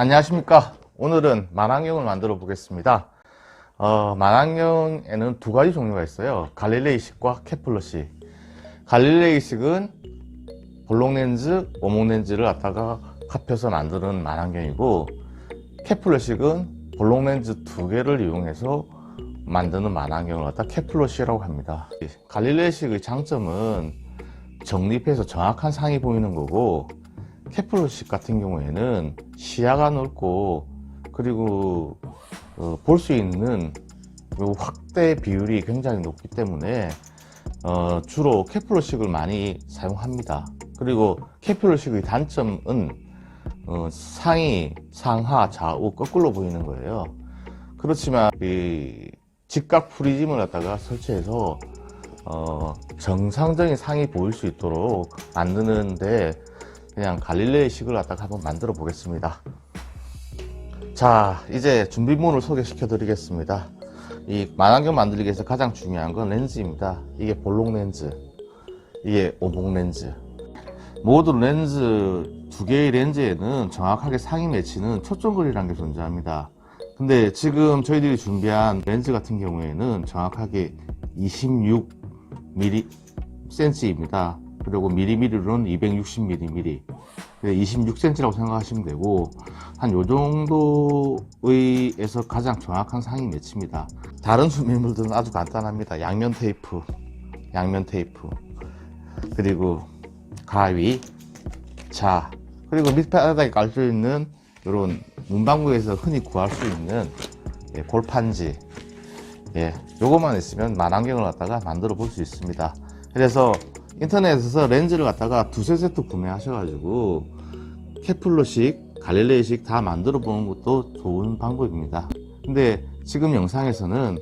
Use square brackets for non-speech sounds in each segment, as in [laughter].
안녕하십니까. 오늘은 만환경을 만들어 보겠습니다. 어, 만환경에는 두 가지 종류가 있어요. 갈릴레이식과 케플러식. 갈릴레이식은 볼록 렌즈, 오목 렌즈를 갖다가 합해서 만드는 만환경이고, 케플러식은 볼록 렌즈 두 개를 이용해서 만드는 만환경을 갖다 케플러식이라고 합니다. 갈릴레이식의 장점은 정립해서 정확한 상이 보이는 거고, 케플러식 같은 경우에는 시야가 넓고 그리고 어, 볼 수 있는 요 확대 비율이 굉장히 높기 때문에 어, 주로 케플러식을 많이 사용합니다. 그리고 케플러식의 단점은 어, 상이 상하 좌우 거꾸로 보이는 거예요. 그렇지만 이 직각 프리즘을 갖다가 설치해서 어, 정상적인 상이 보일 수 있도록 만드는데 그냥 갈릴레이 식을 갖다가 한번 만들어 보겠습니다. 자, 이제 준비물을 소개시켜 드리겠습니다. 이 만환경 만들기 위해서 가장 중요한 건 렌즈입니다. 이게 볼록 렌즈, 이게 오목 렌즈. 모든 렌즈, 두 개의 렌즈에는 정확하게 상이 맺히는 초점거리라는 게 존재합니다. 근데 지금 저희들이 준비한 렌즈 같은 경우에는 정확하게 26mm, 그리고 미리미리로는 260mm, 26cm라고 생각하시면 되고 한 요 정도의에서 가장 정확한 상이 맺힙니다. 다른 준비물들은 아주 간단합니다. 양면 테이프, 양면 테이프, 그리고 가위, 자, 그리고 밑바닥에 깔려 있는 이런 문방구에서 흔히 구할 수 있는 예, 골판지, 예, 요것만 있으면 만환경을 갖다가 만들어 볼 수 있습니다. 그래서 인터넷에서 렌즈를 갖다가 두세 세트 구매하셔가지고 케플러식, 갈릴레이식 다 만들어 보는 것도 좋은 방법입니다. 근데 지금 영상에서는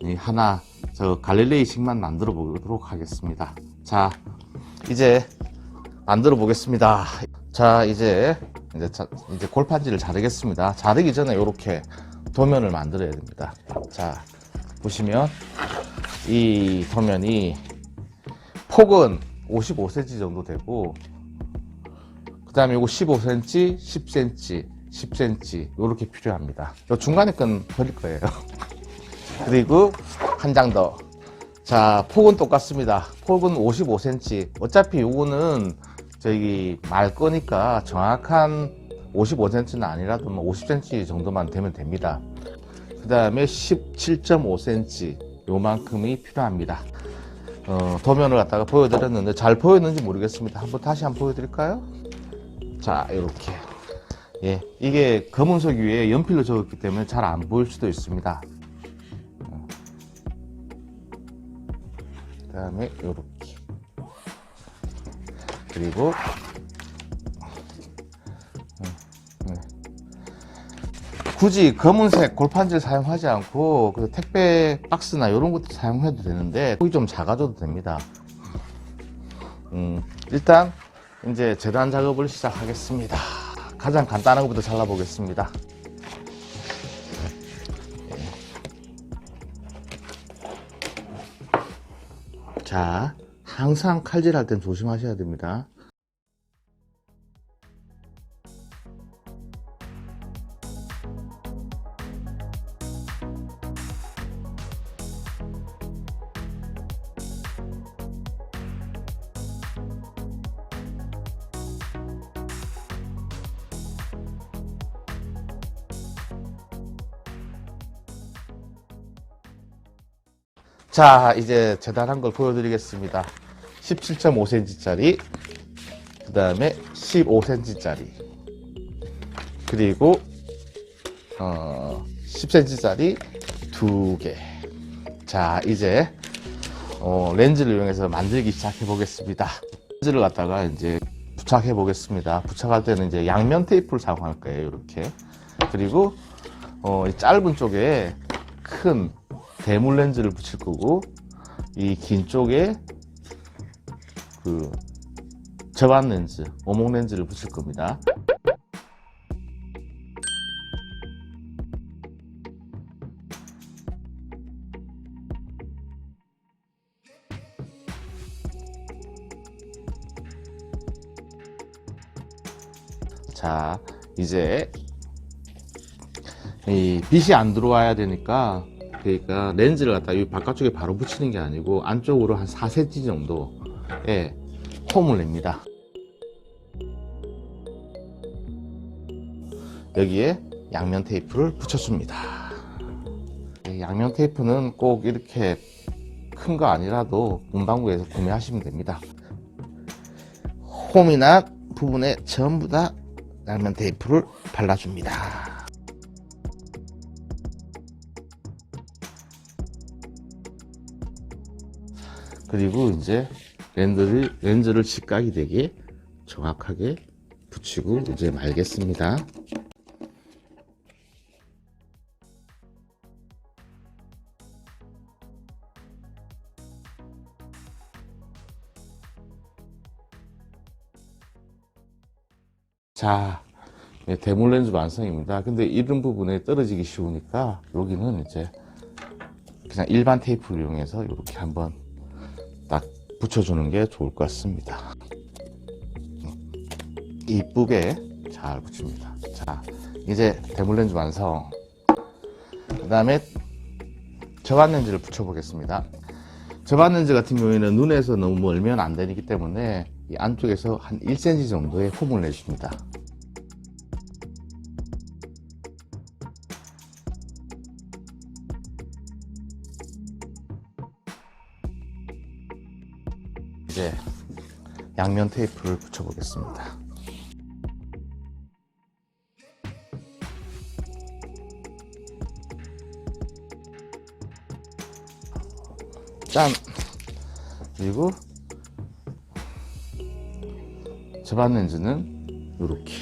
이 하나 저 갈릴레이식만 만들어 보도록 하겠습니다. 자, 이제 만들어 보겠습니다. 자, 이제 이제, 자, 이제 골판지를 자르겠습니다. 자르기 전에 이렇게 도면을 만들어야 됩니다. 자, 보시면 이 도면이 폭은 55cm 정도 되고 그 다음에 이거 15cm, 10cm, 10cm 이렇게 필요합니다. 요 중간에 건 버릴 거예요. [laughs] 그리고 한 장 더. 자, 폭은 똑같습니다. 폭은 55cm. 어차피 요거는 저기 말 거니까 정확한 55cm는 아니라도 뭐 50cm 정도만 되면 됩니다. 그 다음에 17.5cm 요만큼이 필요합니다. 어, 도면을 갖다가 보여드렸는데 잘 보였는지 모르겠습니다. 한번 다시 한번 보여드릴까요? 자, 이렇게. 예, 이게 검은색 위에 연필로 적었기 때문에 잘 안 보일 수도 있습니다. 그 다음에 이렇게. 그리고 굳이 검은색 골판지를 사용하지 않고 그 택배 박스나 이런 것도 사용해도 되는데 폭이 좀 작아져도 됩니다. 음, 일단 이제 재단 작업을 시작하겠습니다. 가장 간단한 것부터 잘라보겠습니다. 자, 항상 칼질할 땐 조심하셔야 됩니다. 자, 이제 재단한 걸 보여드리겠습니다. 17.5cm짜리, 그 다음에 15cm짜리, 그리고, 어, 10cm짜리 두 개. 자, 이제, 어, 렌즈를 이용해서 만들기 시작해 보겠습니다. 렌즈를 갖다가 이제 부착해 보겠습니다. 부착할 때는 이제 양면 테이프를 사용할 거예요, 이렇게. 그리고, 어, 이 짧은 쪽에 큰 대물 렌즈를 붙일 거고 이 긴 쪽에 그 저반 렌즈, 오목 렌즈를 붙일 겁니다. 자, 이제 이 빛이 안 들어와야 되니까 그러니까 렌즈를 갖다 이 바깥쪽에 바로 붙이는 게 아니고 안쪽으로 한 4cm 정도의 홈을 냅니다. 여기에 양면 테이프를 붙여줍니다. 이 양면 테이프는 꼭 이렇게 큰 거 아니라도 문방구에서 구매하시면 됩니다. 홈이나 부분에 전부 다 양면 테이프를 발라줍니다. 그리고 이제 렌즈를, 렌즈를 직각이 되게 정확하게 붙이고 이제 말겠습니다. 자, 네, 대물 렌즈 완성입니다. 근데 이런 부분에 떨어지기 쉬우니까 여기는 이제 그냥 일반 테이프를 이용해서 이렇게 한번 딱 붙여주는 게 좋을 것 같습니다. 이쁘게 잘 붙입니다. 자, 이제 대물 렌즈 완성. 그 다음에 저반 렌즈를 붙여 보겠습니다. 저반 렌즈 같은 경우에는 눈에서 너무 멀면 안 되기 때문에 이 안쪽에서 한 1cm 정도의 홈을 내줍니다. 이제 양면 테이프를 붙여 보겠습니다. 짠! 그리고 저반 렌즈는 이렇게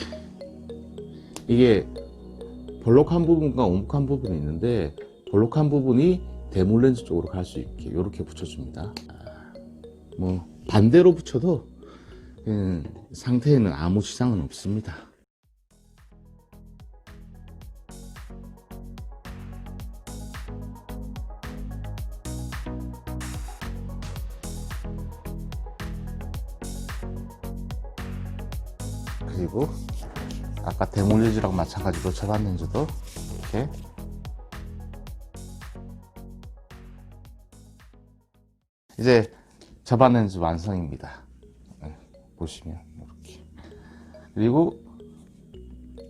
이게 볼록한 부분과 오목한 부분이 있는데 볼록한 부분이 대물 렌즈 쪽으로 갈 수 있게 이렇게 붙여줍니다. 뭐 반대로 붙여도 음, 상태에는 아무 지장은 없습니다. 그리고 아까 대물리즈랑 마찬가지로 렌즈도 이렇게 이제 렌즈 완성입니다. 네, 보시면 이렇게 그리고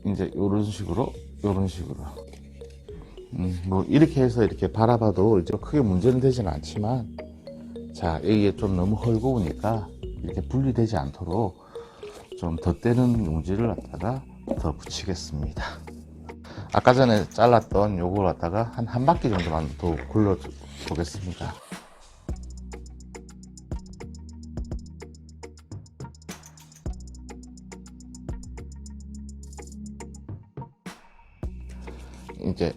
이제 이런 식으로 이런 식으로 음, 뭐 이렇게 해서 이렇게 바라봐도 이제 크게 문제는 되지는 않지만 자 이게 좀 너무 헐거우니까 이렇게 분리되지 않도록 좀 덧대는 용지를 갖다가 더 붙이겠습니다. 아까 전에 잘랐던 요걸 갖다가 한 한 바퀴 정도만 더 굴러 보겠습니다. 이제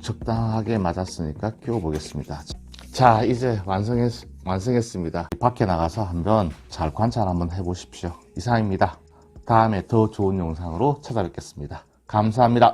적당하게 맞았으니까 끼워 보겠습니다. 자, 이제 완성했, 완성했습니다. 밖에 나가서 한번 잘 관찰 한번 해 보십시오. 이상입니다. 다음에 더 좋은 영상으로 찾아뵙겠습니다. 감사합니다.